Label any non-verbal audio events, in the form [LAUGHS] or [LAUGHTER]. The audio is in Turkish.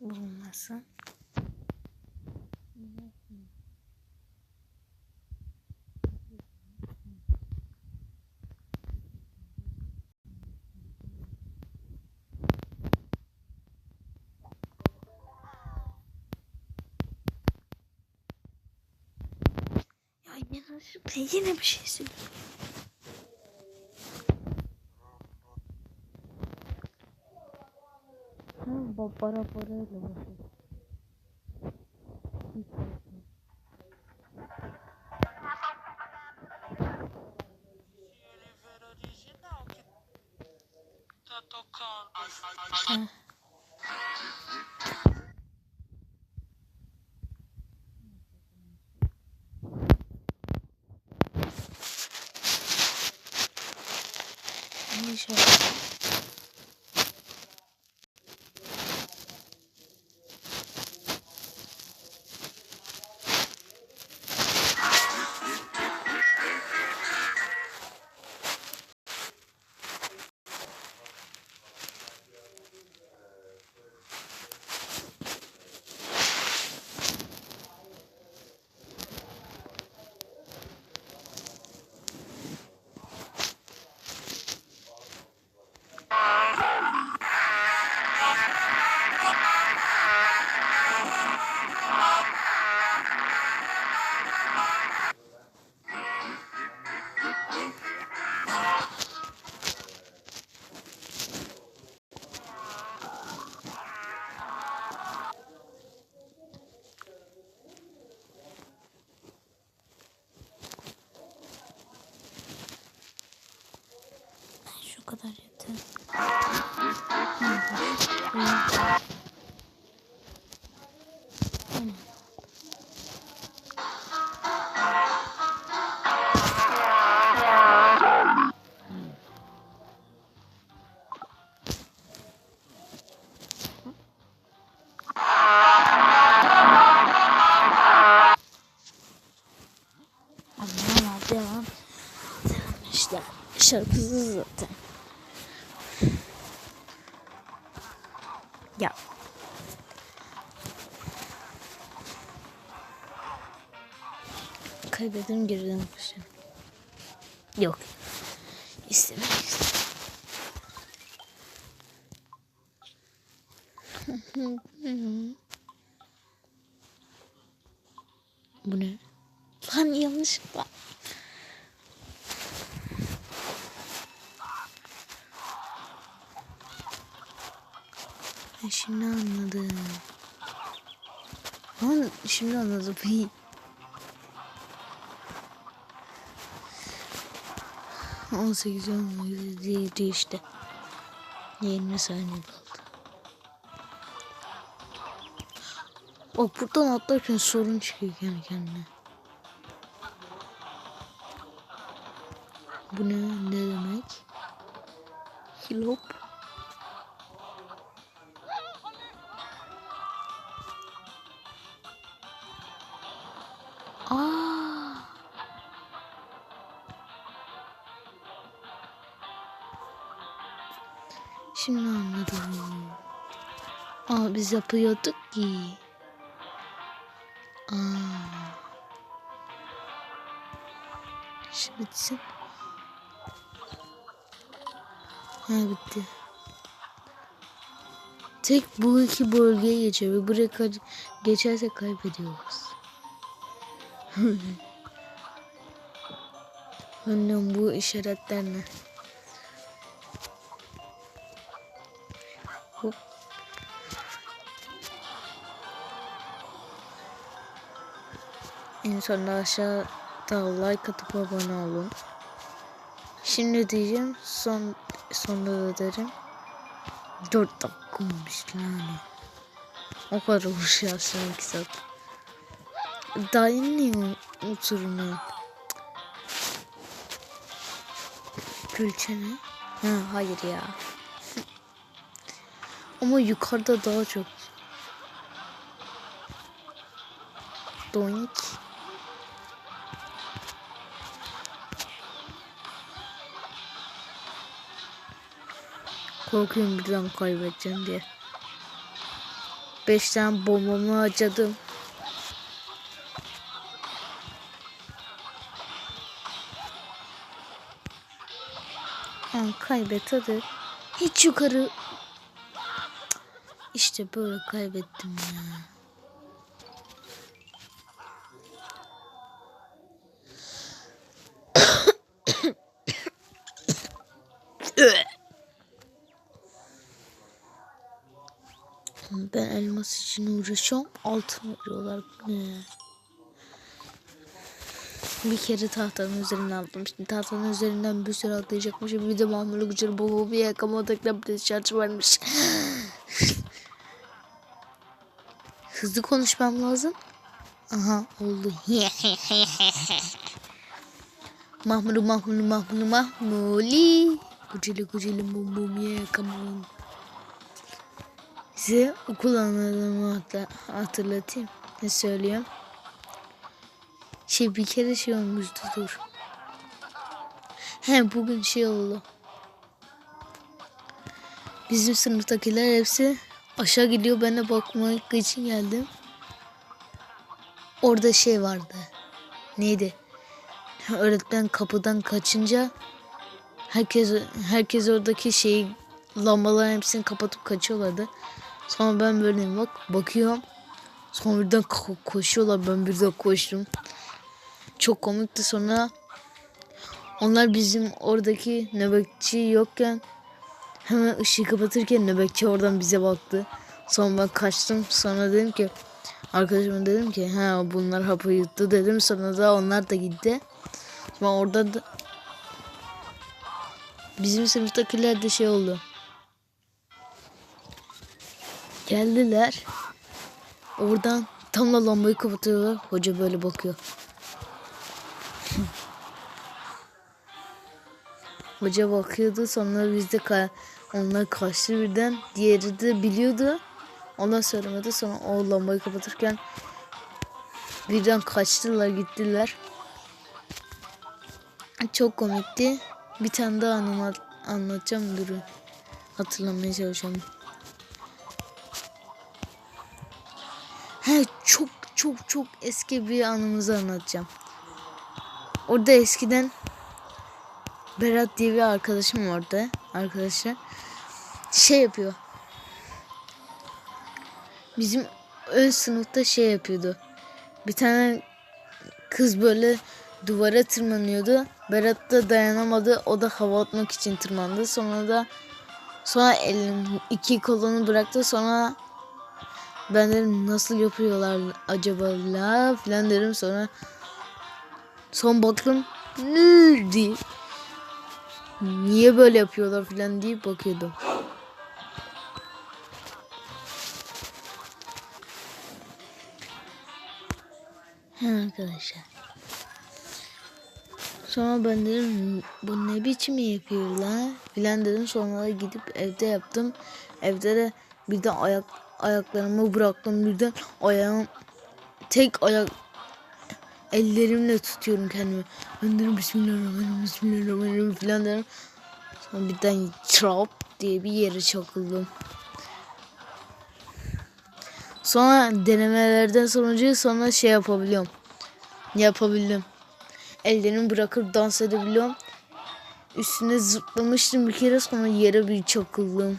bulunmasın. Ya yanlışlıkla yine bir şey söylüyorum. bom, para por aí longe. tocando. Deixa eu Aman devam. Devam işte. Şarkısız zaten. Ya. Kaybederim geriden başlayalım. Yok. İstemeyiz. Bu ne? Lan yanlışlıkla. Ha, şimdi anladım. Ama şimdi anladım. [LAUGHS] On sekiz on yedi işte. 20 saniye kaldı. O buradan atlarken sorun çıkıyor kendi kendine. Bu ne, ne demek? Hilop. Şimdi anladım. Aa biz yapıyorduk ki. Aa. Şimdi bitsin. Ha bitti. Tek bu iki bölgeye geçiyor ve buraya geçerse kaybediyoruz. [LAUGHS] Annem bu işaretler Sonunda aşağıda like atıp abone olun. Şimdi diyeceğim son sonunda da derim. 4 dakika olmuş yani. O kadar uğraşıyorsun 2 saat. Yeni oturun Külçe ne? Ha, hayır ya. Ama yukarıda daha çok. Doink. Korkuyorum birden kaybedeceğim diye. 5 tane bombamı harcadım. Ha, kaybet hadi. Hiç yukarı. İşte böyle kaybettim ya. Elmas için uğraşıyorum. Altın veriyorlar. Bir kere tahtanın üzerinden aldım. Şimdi tahtanın üzerinden bir sürü atlayacakmışım. Bir de mamulu gücür baba bir yakamadıkla bir de şarjı varmış. [LAUGHS] Hızlı konuşmam lazım. Aha oldu. [LAUGHS] Mahmulu mahmulu mahmulu mahmuli. Gücülü gücülü bum bum yakamam. Size okul anılarımı hatırlatayım. Ne söylüyorum? Şey bir kere şey olmuştu dur. He bugün şey oldu. Bizim sınıftakiler hepsi aşağı gidiyor. Ben de bakmak için geldim. Orada şey vardı. Neydi? Öğretmen kapıdan kaçınca herkes herkes oradaki şeyi lambaların hepsini kapatıp kaçıyorlardı. Sonra ben böyle bak bakıyorum. Sonra birden ko- koşuyorlar. Ben birden koştum. Çok komikti sonra onlar bizim oradaki nöbetçi yokken hemen ışığı kapatırken nöbetçi oradan bize baktı. Sonra ben kaçtım. Sonra dedim ki arkadaşıma dedim ki ha bunlar hapı yuttu dedim. Sonra da onlar da gitti. Sonra orada da bizim sınıftakiler de şey oldu. Geldiler. Oradan tam da lambayı kapatıyorlar. Hoca böyle bakıyor. [LAUGHS] Hoca bakıyordu sonra biz de ka onlar kaçtı birden. Diğeri de biliyordu. Ondan söylemedi. Sonra o lambayı kapatırken birden kaçtılar gittiler. Çok komikti. Bir tane daha anıma, anlatacağım durun. Hatırlamaya çalışıyorum. Çok çok eski bir anımızı anlatacağım. Orada eskiden Berat diye bir arkadaşım vardı. Arkadaşlar şey yapıyor. Bizim ön sınıfta şey yapıyordu. Bir tane kız böyle duvara tırmanıyordu. Berat da dayanamadı. O da hava atmak için tırmandı. Sonra da sonra elin iki kolunu bıraktı. Sonra ben dedim nasıl yapıyorlar acaba la filan dedim sonra son baktım diye niye böyle yapıyorlar filan diye bakıyordum. He arkadaşlar. Sonra ben dedim bu ne biçim yapıyorlar filan dedim sonra gidip evde yaptım. Evde de bir de ayak ayaklarımı bıraktım birden ayağım tek ayak ellerimle tutuyorum kendimi. Ben dedim bismillahirrahmanirrahim bismillahirrahmanirrahim filan dedim. Sonra birden çarp diye bir yere çakıldım. Sonra denemelerden sonucu sonra şey yapabiliyorum. Yapabildim. Ellerimi bırakıp dans edebiliyorum. Üstüne zıplamıştım bir kere sonra yere bir çakıldım.